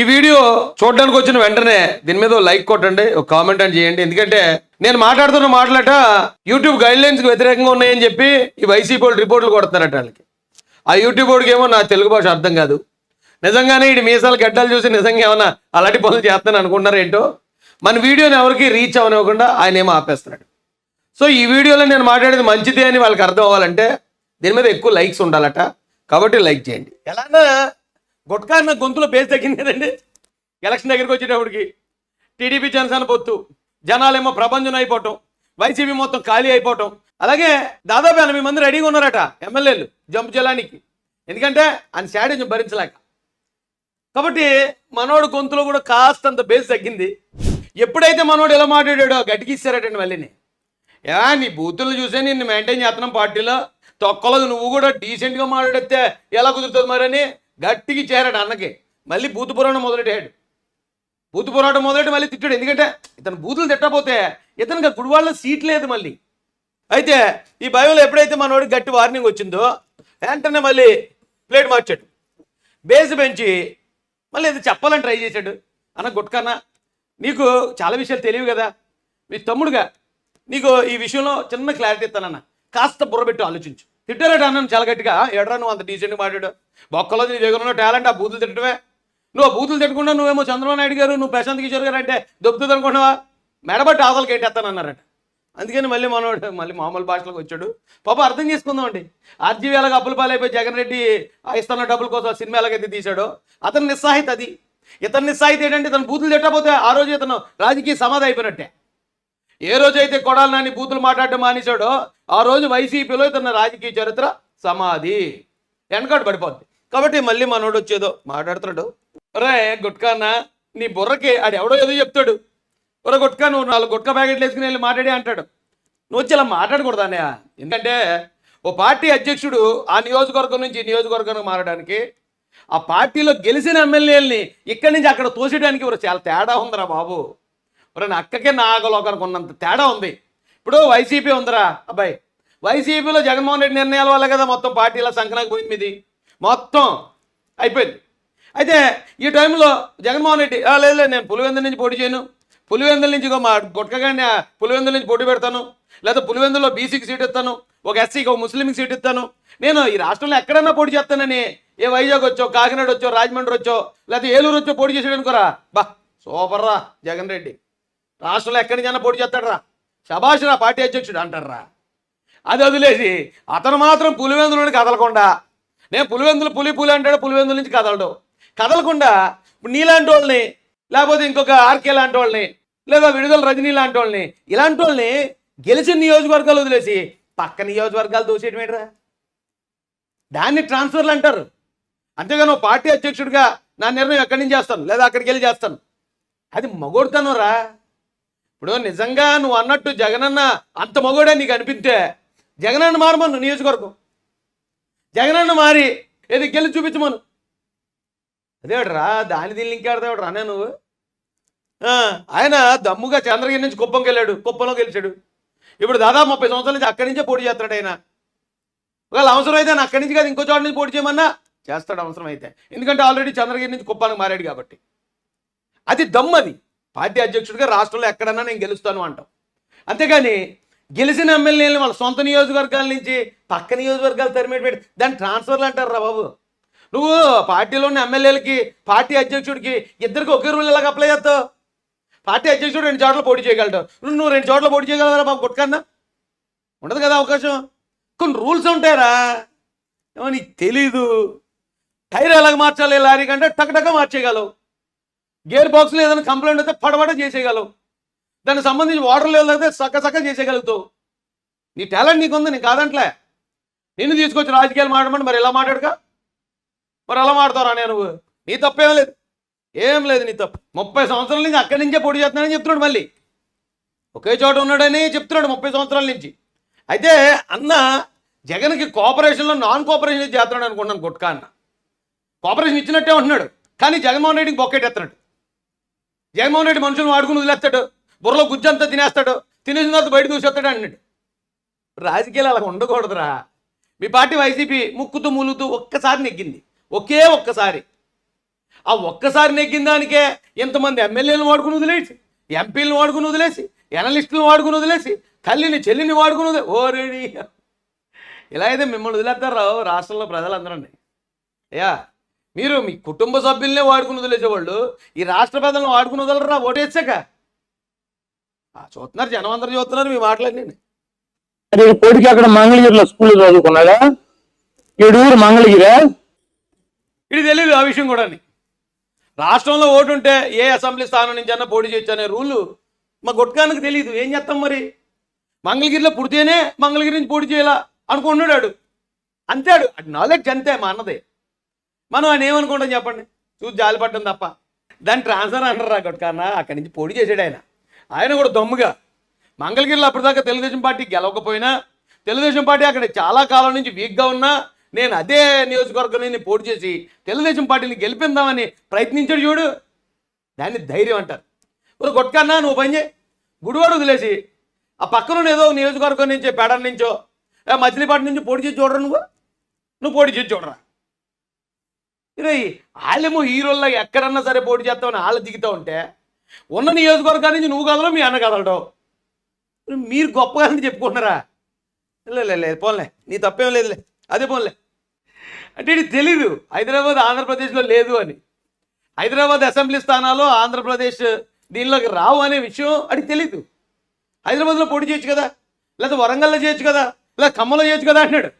ఈ వీడియో చూడడానికి వచ్చిన వెంటనే దీని మీద లైక్ కొట్టండి ఒక కామెంట్ అని చేయండి. ఎందుకంటే నేను మాట్లాడుతున్న మాటలట యూట్యూబ్ గైడ్ లైన్స్కి వ్యతిరేకంగా ఉన్నాయని చెప్పి ఈ వైసీపీ వాళ్ళు రిపోర్ట్లు కొడుతున్నారట వాళ్ళకి. ఆ యూట్యూబ్ వాడికి ఏమో నా తెలుగు భాష అర్థం కాదు. నిజంగానే ఈ మీసాలు గడ్డలు చూసి నిజంగా ఏమన్నా అలాంటి పనులు చేస్తాను అనుకుంటున్నారు ఏంటో? మన వీడియోని ఎవరికి రీచ్ అవనివ్వకుండా ఆయన ఏమో ఆపేస్తున్నాడు. సో ఈ వీడియోలో నేను మాట్లాడేది మంచిదే అని వాళ్ళకి అర్థం అవ్వాలంటే దీని మీద ఎక్కువ లైక్స్ ఉండాలట. కాబట్టి లైక్ చేయండి. ఎలానా గుట్కా అన్న గొంతులో బేస్ తగ్గింది కదండి ఎలక్షన్ దగ్గరికి వచ్చేటప్పటికి టీడీపీ జనసేన పొత్తు జనాలేమో ప్రపంచం అయిపోవటం వైసీపీ మొత్తం ఖాళీ అయిపోవటం. అలాగే దాదాపు ఎనభై మంది రెడీగా ఉన్నారట ఎమ్మెల్యేలు జంపు జలానికి. ఎందుకంటే ఆయన శాడేజ్ భరించలేక. కాబట్టి మనోడు గొంతులో కూడా కాస్తంత బేస్ తగ్గింది. ఎప్పుడైతే మనోడు ఎలా మాట్లాడాడో గట్టికిస్తారటండి మళ్ళీని. యా నీ బూతులు చూసే నిన్ను మెయింటైన్ చేస్తున్నాం పార్టీలో. తొక్కలో నువ్వు కూడా డీసెంట్గా మాట్లాడితే ఎలా కుదురుతుంది మరి అని గట్టికి చేరాడు అన్నకి. మళ్ళీ బూతు పురాణం మొదలెట్టాడు బూతు పోరాటం మొదలెట్టి మళ్ళీ తిట్టాడు. ఎందుకంటే ఇతను బూతులు తిట్టకపోతే ఇతనికి గుడివాళ్ళ సీట్ లేదు మళ్ళీ. అయితే ఈ భయంలో ఎప్పుడైతే మనోడికి గట్టి వార్నింగ్ వచ్చిందో వెంటనే మళ్ళీ ప్లేట్ మార్చాడు. బేస్ పెంచి మళ్ళీ ఇది చెప్పాలని ట్రై చేశాడు. అన్న గుట్కన్నా నీకు చాలా విషయాలు తెలియవు కదా? మీ తమ్ముడుగా నీకు ఈ విషయంలో చిన్న క్లారిటీ ఇస్తానన్న. కాస్త బుర్రబెట్టు ఆలోచించు. తిట్టారట అన్నాను చాలా గట్టిగా. ఎడరా నువ్వు అంత డీసెంట్గా మాట్లాడు బొక్కలో నీ దగ్గర ఉన్న టాలెంట్ ఆ బూతులు తిట్టడమే. నువ్వు ఆ బూతులు తిట్టకుండా నువ్వేమో చంద్రబాబు నాయుడు గారు నువ్వు ప్రశాంత్ కిషోర్ గారు అంటే దొబ్బుతుంది అనుకున్నావా? మెడబట్టి ఆదలకి ఏంటేస్తాను అన్నారట. అందుకని మళ్ళీ మనోడు మళ్ళీ మామూలు భాషలోకి వచ్చాడు. పాప అర్థం చేసుకుందామండి. ఆర్జీవి ఆర్జీవీ ఎలాగ అప్పుల పాలైపోయి జగన్ రెడ్డి ఆ ఇస్తున్న డబ్బుల కోసం సినిమా ఎలాగైతే తీశాడో అతని నిస్సాహిత అది. ఇతని నిస్సాహిత ఏంటంటే ఇతను బూతులు తిట్టకపోతే ఆ రోజు ఇతను రాజకీయ సమాధి అయిపోయినట్టే. ఏ రోజైతే కొడాలి నాని బూతులు మాట్లాడటం మానేశాడో ఆ రోజు వైసీపీలో ఇతను రాజకీయ చరిత్ర సమాధి. వెనకాడు పడిపోద్ది. కాబట్టి మళ్ళీ మనోడు వచ్చేదో మాట్లాడుతున్నాడు. రే గుట్కాన్న నీ బుర్రకి ఆడు ఎవడో ఏదో చెప్తాడు. బుర్ర గుట్కా నువ్వు నాలుగు గుట్కా ప్యాకెట్లు వేసుకుని వెళ్ళి మాట్లాడి అంటాడు. నువ్వు వచ్చి ఇలా మాట్లాడకూడదు అన్నయ్య? ఎందుకంటే ఓ పార్టీ అధ్యక్షుడు ఆ నియోజకవర్గం నుంచి నియోజకవర్గానికి మారడానికి ఆ పార్టీలో గెలిచిన ఎమ్మెల్యేలని ఇక్కడి నుంచి అక్కడ తోసేయడానికి చాలా తేడా ఉందిరా బాబు. మరి నా అక్కకే నాగలోకానికి ఉన్నంత తేడా ఉంది. ఇప్పుడు వైసీపీ ఉందిరా. అబ్బాయి వైసీపీలో జగన్మోహన్ రెడ్డి నిర్ణయాల వల్ల కదా మొత్తం పార్టీల సంక్రాంతి పోయింది మీది. మొత్తం అయిపోయింది. అయితే ఈ టైంలో జగన్మోహన్ రెడ్డి లేదు లేదు నేను పులివెందుల నుంచి పోటీ చేయను. పులివెందుల నుంచి మా గుట్కగానే పులివెందుల నుంచి పోటీ పెడతాను. లేదా పులివెందులో బీసీకి సీట్ ఇస్తాను. ఒక ఎస్సీకి ఒక ముస్లింకి సీట్ ఇస్తాను. నేను ఈ రాష్ట్రంలో ఎక్కడన్నా పోటీ చేస్తానని ఏ వైజాగ్ వచ్చో కాకినాడ వచ్చో రాజమండ్రి వచ్చో లేకపోతే ఏలూరు వచ్చో పోటీ చేసాడు అనుకోరా బా సూపర్ రా జగన్ రెడ్డి. రాష్ట్రంలో ఎక్కడి నుంచి పోటీ చేస్తాడరా? శభాష్ రా పార్టీ అధ్యక్షుడు అంటారా అది వదిలేసి అతను మాత్రం పులివెందుల నుండి కదలకుండా నేను పులివెందులు పులి పులి అంటాడు పులివెందుల నుంచి కదలడు. కదలకుండా ఇప్పుడు నీలాంటి వాళ్ళని లేకపోతే ఇంకొక ఆర్కే లాంటి వాళ్ళని లేదా విడుదల రజనీ లాంటి వాళ్ళని ఇలాంటి వాళ్ళని గెలిచిన నియోజకవర్గాలు వదిలేసి పక్క నియోజకవర్గాలు దూసేయడం ఏంట్రా దాన్ని ట్రాన్స్ఫర్లు అంటారు. అంతేగాని పార్టీ అధ్యక్షుడిగా నా నిర్ణయం ఎక్కడి నుంచి చేస్తాను? లేదా అక్కడికి వెళ్ళి చేస్తాను? అది మగోడుతాను రా ఇప్పుడు నిజంగా నువ్వు అన్నట్టు జగనన్న అంత మగోడే నీకు అనిపిస్తే జగనన్న మారమను నియోజకవర్గం. జగనన్న మారి ఏది గెలిచి చూపించమను అదేవిడరా దాని దీన్ని ఇంకేడతాడు రానే నువ్వు? ఆయన దమ్ముగా చంద్రగిరి నుంచి కుప్పంకి వెళ్ళాడు కుప్పంలో గెలిచాడు. ఇప్పుడు దాదాపు ముప్పై సంవత్సరాల నుంచి అక్కడి నుంచే పోటీ చేస్తాడు ఆయన. ఒకవేళ అవసరం అయితే ఆయన అక్కడి నుంచి కాదు ఇంకో చోట నుంచి పోటీ చేయమన్నా చేస్తాడు అవసరం అయితే ఎందుకంటే ఆల్రెడీ చంద్రగిరి నుంచి కుప్పానికి మారాడు కాబట్టి. అది దమ్ము అది. పార్టీ అధ్యక్షుడిగా రాష్ట్రంలో ఎక్కడన్నా నేను గెలుస్తాను అంటాం. అంతేగాని గెలిచిన ఎమ్మెల్యేలు వాళ్ళ సొంత నియోజకవర్గాల నుంచి పక్క నియోజకవర్గాలు తరిమేటి పెట్టి దాన్ని ట్రాన్స్ఫర్లు అంటారు రా బాబు. నువ్వు పార్టీలో ఉన్న ఎమ్మెల్యేలకి పార్టీ అధ్యక్షుడికి ఇద్దరికి ఒకే రూల్ ఎలాగ అప్లై చేస్తావు? పార్టీ అధ్యక్షుడు రెండు చోట్ల పోటీ చేయగలడు. నువ్వు నువ్వు రెండు చోట్ల పోటీ చేయగలరా బాబు గుట్కన్నా ఉండదు కదా అవకాశం. కొన్ని రూల్స్ ఉంటాయరా? ఏమో నీకు తెలీదు. టైర్ ఎలాగ మార్చాలి? లారీ కంటే టక్ మార్చేయగలవు. గేర్ బాక్స్లో ఏదైనా కంప్లైంట్ అయితే పడబడ చేసేయగలవు. దానికి సంబంధించి వాటర్ లెవెల్ అయితే సక్క సక్క చేసేయగలుగుతావు. నీ టాలెంట్ నీకు నీ కాదంట్లే. నిన్ను తీసుకొచ్చి రాజకీయాలు మాట్లాడమని మరి ఎలా మాట్లాడక? మరి ఎలా మాడతారా నేను. నువ్వు నీ తప్పేం లేదు. ఏం లేదు నీ తప్పు. ముప్పై సంవత్సరాల నుంచి అక్కడి నుంచే పొడి చేస్తున్నానని చెప్తున్నాడు మళ్ళీ. ఒకే చోట ఉన్నాడని చెప్తున్నాడు ముప్పై సంవత్సరాల నుంచి. అయితే అన్న జగన్కి కోఆపరేషన్లో నాన్ కోఆపరేషన్ చేస్తున్నాడు అనుకున్నాను గుట్కా అన్న. కోఆపరేషన్ ఇచ్చినట్టే ఉంటున్నాడు. కానీ జగన్మోహన్ రెడ్డికి బొక్కెట్టేస్తున్నాడు. జగన్మోహన్ రెడ్డి మనుషులు వాడుకుని వదిలేస్తాడు. బుర్రలో గుజ్జంతా తినేస్తాడు. తినేసిన తర్వాత బయట దూసేస్తాడు అన్నాడు. రాజకీయాలు అలా ఉండకూడదురా. మీ పార్టీ వైసీపీ ముక్కుతూ మూలుతూ ఒక్కసారి నెగ్గింది. ఒకే ఒక్కసారి. ఆ ఒక్కసారి నెగ్గిన దానికే ఇంతమంది ఎమ్మెల్యేలను వాడుకుని వదిలేసి ఎంపీలను వాడుకుని వదిలేసి ఎనలిస్టులను వాడుకుని వదిలేసి తల్లిని చెల్లిని వాడుకుని వదిలే ఓరేడి ఇలా అయితే మిమ్మల్ని వదిలేస్తారు రాష్ట్రంలో ప్రజలందరూ అయ్యా. మీరు మీ కుటుంబ సభ్యులనే వాడుకుని వదిలేసేవాళ్ళు ఈ రాష్ట్ర ప్రజలను వాడుకుని వదలరా ఓటేసాక ఆ, చూస్తున్నారు జనం అందరూ చూస్తున్నారు మీ అదే కొడుకు అక్కడ మంగళగిరిలో స్కూల్ చదువుకున్నాడా? ఈడు ఊరు మంగళగిరే? ఇది తెలియదు ఆ విషయం కూడా రాష్ట్రంలో ఓటు ఉంటే ఏ అసెంబ్లీ స్థానం నుంచి అన్న పోటీ చేయొచ్చు అనే రూలు మా గుట్కానికి తెలియదు ఏం చేస్తాం మరి? మంగళగిరిలో పుడితేనే మంగళగిరి నుంచి పోటీ చేయాలా అనుకుంటున్నాడు అంతేడు అది నాలెడ్జ్ అంతే మా అన్నది. మనం ఆయన ఏమనుకుంటాం చెప్పండి? చూసి జాలిపడ్డం తప్ప. దాన్ని ట్రాన్స్ఫర్ అంటారు రా గుట్కాన్న అక్కడి నుంచి పోటీ చేసాడు ఆయన. ఆయన కూడా దమ్ముగా. మంగళగిరిలో అప్పటిదాకా తెలుగుదేశం పార్టీ గెలవకపోయినా తెలుగుదేశం పార్టీ అక్కడ చాలా కాలం నుంచి వీక్గా ఉన్నా నేను అదే నియోజకవర్గం నేను పోటీ చేసి తెలుగుదేశం పార్టీని గెలిపిందామని ప్రయత్నించాడు చూడు. దాన్ని ధైర్యం అంటారు. ఇప్పుడు కొట్టుకన్నా నువ్వు పని చేయి. గుడివాడు వదిలేసి ఆ పక్కన ఏదో నియోజకవర్గం నుంచి పేడ నుంచో ఏ మచిలీపాటి నుంచి పోటీ చేసి చూడరా నువ్వు? నువ్వు పోటీ చేసి చూడరా. ఇరే వాళ్ళేమో హీరోల్లో ఎక్కడన్నా సరే పోటీ చేస్తామని వాళ్ళు దిగుతూ ఉంటే ఉన్న నియోజకవర్గాల నుంచి నువ్వు కదలవు మీ అన్న కదలడం. మీరు గొప్పగా అని చెప్పుకుంటున్నారా? లే లేదు పోన్లే నీ తప్పేం లేదులే అదే పోన్లే. అంటే ఇది తెలీదు హైదరాబాద్ ఆంధ్రప్రదేశ్లో లేదు అని. హైదరాబాద్ అసెంబ్లీ స్థానాలు ఆంధ్రప్రదేశ్ దీనిలోకి రావు అనే విషయం అది తెలీదు. హైదరాబాద్లో పోటీ చేయొచ్చు కదా లేదా వరంగల్లో చేయొచ్చు కదా లేదా ఖమ్మంలో చేయొచ్చు కదా అన్నాడు.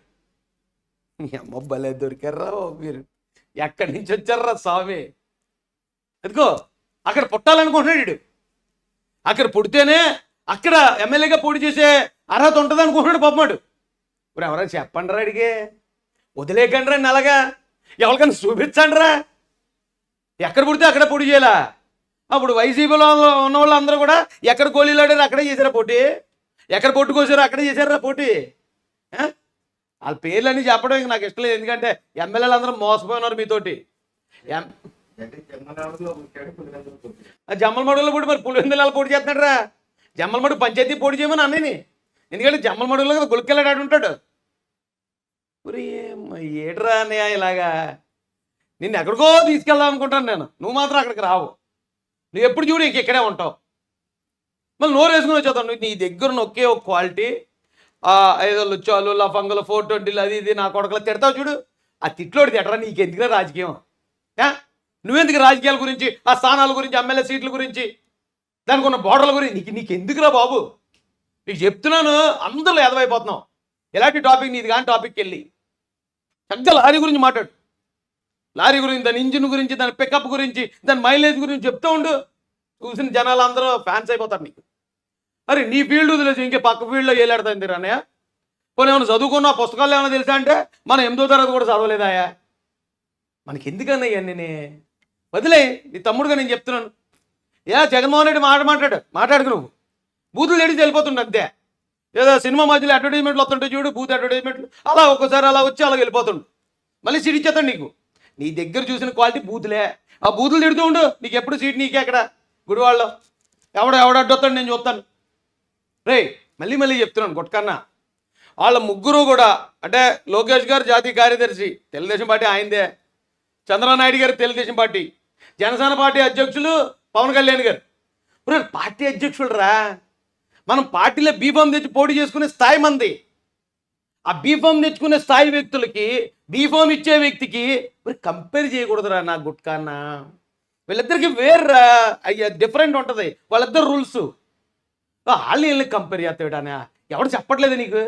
అమ్మ భలే దొరికారా ఓ మీరు. ఎక్కడి నుంచి వచ్చారా స్వామి? ఎందుకో అక్కడ పుట్టాలనుకుంటున్నాడు అక్కడ పుడితేనే అక్కడ ఎమ్మెల్యేగా పోటీ చేసే అర్హత ఉంటుంది అనుకుంటున్నాడు పాపమాడు. ఇప్పుడు ఎవరైనా చెప్పండి రా అడిగే వదిలేకండి రండి అలాగా. ఎవరికైనా చూపించండి రా ఎక్కడ పుడితే అక్కడ పోటీ చేయాలా? అప్పుడు వైసీపీలో ఉన్న వాళ్ళు అందరూ కూడా ఎక్కడ గోళీలాడారు అక్కడే చేశారా పోటీ? ఎక్కడ పొట్టు కోసారు అక్కడే చేశారా పోటీ? వాళ్ళ పేర్లన్నీ చెప్పడం ఇంక నాకు ఇష్టం లేదు. ఎందుకంటే ఎమ్మెల్యేలు అందరూ మోసపోయినారు మీతోటి. జమ్మలమడుగులో కూడా మరి పులివెందుల పోటీ చేస్తున్నాడు రా పంచాయతీ పోటీ చేయమని అన్నని. ఎందుకంటే జమ్మలమడుగులో కదా గులికెళ్ళాడు ఉంటాడు. ఏమ్మ, ఏట్రా అన్నయ్య ఇలాగా? నిన్ను ఎక్కడికో తీసుకెళ్దాం అనుకుంటాను నేను. నువ్వు మాత్రం అక్కడికి రావు. నువ్వు ఎప్పుడు చూడు ఇంక ఇక్కడే ఉంటావు. మళ్ళీ నోరు వేసుకుని వచ్చేద్దాం నువ్వు నీ దగ్గర ఉన్న ఒకే క్వాలిటీ ఏదో లుచ్చాలు లఫంగులు ఫోర్ ట్వంటీలు అది ఇది నా కొడకలు తిడతావు చూడు. ఆ తిట్లోడు తిట్టరా నీకు ఎందుకురా రాజకీయం నువ్వెందుకు రాజకీయాల గురించి ఆ స్థానాల గురించి ఎమ్మెల్యే సీట్ల గురించి దానికి ఉన్న బోర్డర్ల గురించి నీకు నీకు ఎందుకురా బాబు? నీకు చెప్తున్నాను అందరూ ఎదవైపోతున్నావు. ఎలాంటి టాపిక్ నీది కానీ టాపిక్కి వెళ్ళి చక్కగా లారీ గురించి మాట్లాడు. లారీ గురించి దాని ఇంజిన్ గురించి దాని పికప్ గురించి దాని మైలేజ్ గురించి చెప్తూ ఉండు. చూసిన జనాలు అందరూ ఫ్యాన్స్ అయిపోతారు నీకు. అరే నీ ఫీల్డ్ వదిలేసి ఇంకే పక్క ఫీల్డ్లో ఏలాడుతుంది అన్నయ్య? పోనీ ఏమైనా చదువుకున్నా పుస్తకాలు ఏమైనా తెలుసా అంటే? మనం ఎనిమిదో తరగతి కూడా చదవలేదాయా మనకి ఎందుకన్నా ఇవన్నీ వదిలే నీ తమ్ముడుగా నేను చెప్తున్నాను. ఏ జగన్మోహన్ రెడ్డి మాట మాట్లాడు మాట్లాడుకు నువ్వు. బూతులు ఎడిచి వెళ్ళిపోతుండు అంతే. ఏదో సినిమా మధ్యలో అడ్వర్టైజ్మెంట్లు వస్తుంటాయి చూడు బూత్ అడ్వర్టైజ్మెంట్లు అలా ఒక్కసారి అలా వచ్చి అలా వెళ్ళిపోతుండు. మళ్ళీ సీట్ ఇచ్చేస్తాడు నీకు. నీ దగ్గర చూసిన క్వాలిటీ బూతులే. ఆ బూతులు తిడుతూ ఉండు నీకు ఎప్పుడు సీట్ నీకే అక్కడ? గుడివాళ్ళలో. ఎవడ ఎవడ అడ్డొస్తాడు నేను చూస్తాను. రే మళ్ళీ మళ్ళీ చెప్తున్నాను గుట్కన్నా వాళ్ళ ముగ్గురు కూడా అంటే లోకేష్ గారు జాతీయ కార్యదర్శి తెలుగుదేశం పార్టీ ఆయనదే. చంద్రనాయుడు నాయుడు గారు తెలుగుదేశం పార్టీ. జనసేన పార్టీ అధ్యక్షులు పవన్ కళ్యాణ్ గారు. ఇప్పుడు పార్టీ అధ్యక్షుడు రా మనం పార్టీలో బీఫామ్ తెచ్చి పోటీ చేసుకునే స్థాయి మంది. ఆ బీఫామ్ తెచ్చుకునే స్థాయి వ్యక్తులకి బీఫామ్ ఇచ్చే వ్యక్తికి మరి కంపేర్ చేయకూడదురా నా గుట్కాన్న. వీళ్ళిద్దరికి వేర్రా. అయ్యా డిఫరెంట్ ఉంటుంది. వాళ్ళిద్దరు రూల్స్ వాళ్ళు వీళ్ళని కంపేర్ చేస్తాడానా ఎవడు చెప్పట్లేదు నీకు?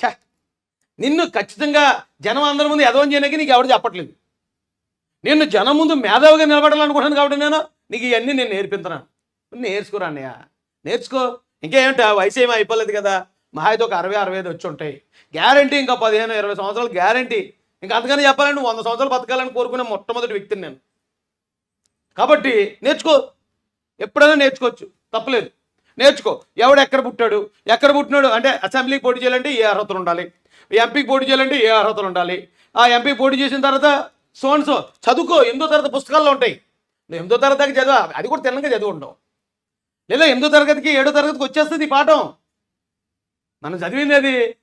ఛ! నిన్ను ఖచ్చితంగా జనం అందరి ముందు ఎదవం చేయడానికి నీకు ఎవడు చెప్పట్లేదు. నేను జనం ముందు మేధావిగా నిలబడాలనుకుంటున్నాను కాబట్టి నేను నీకు ఇవన్నీ నేను నేర్పిస్తున్నాను నేర్చుకోరా అన్నయ్య. నేర్చుకో. ఇంకేమిటా వయసు ఏమీ అయిపోలేదు కదా. మహా అయితే ఒక అరవై అరవై ఐదు వచ్చి ఉంటాయి. గ్యారంటీ ఇంకా పదిహేను ఇరవై సంవత్సరాలు గ్యారంటీ ఇంకా అంతకని చెప్పాలంటే వంద సంవత్సరాలు బతకాలని కోరుకునే మొట్టమొదటి వ్యక్తిని నేను. కాబట్టి నేర్చుకో. ఎప్పుడైనా నేర్చుకోవచ్చు. తప్పలేదు. నేర్చుకో. ఎవడు ఎక్కడ పుట్టాడు? ఎక్కడ పుట్టినాడు? అంటే అసెంబ్లీకి పోటీ చేయాలంటే ఏ అర్హతలు ఉండాలి? ఎంపీకి పోటీ చేయాలంటే ఏ అర్హతలు ఉండాలి? ఆ ఎంపీ పోటీ చేసిన తర్వాత సోన్ సో చదువుకో. ఎనిమిదో తరగతి పుస్తకాల్లో ఉంటాయి. నువ్వు ఎనిమిదో తరగతికి చదివా అది కూడా తిన్నగా చదువుకుంటావు లేదా ఎనిమిదో తరగతికి ఏడో తరగతికి వచ్చేస్తుంది ఈ పాఠం. మనం చదివింది అది.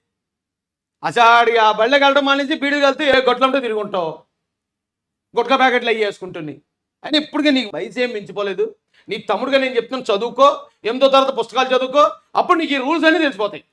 అసాడి ఆ బళ్ళకి వెళ్ళడం మానేసి బీడీ వెళ్తే ఏ గొట్లంటే తిరిగి ఉంటావు గుట్కా ప్యాకెట్లు అయ్యి వేసుకుంటున్నాయి అని ఇప్పటికే నీకు వయసు ఏం మించిపోలేదు. నీ తమ్ముడుగా నేను చెప్తున్నాను చదువుకో. ఎనిమిదో తర్వాత పుస్తకాలు చదువుకో. అప్పుడు నీకు ఈ రూల్స్ అన్నీ తెలిసిపోతాయి.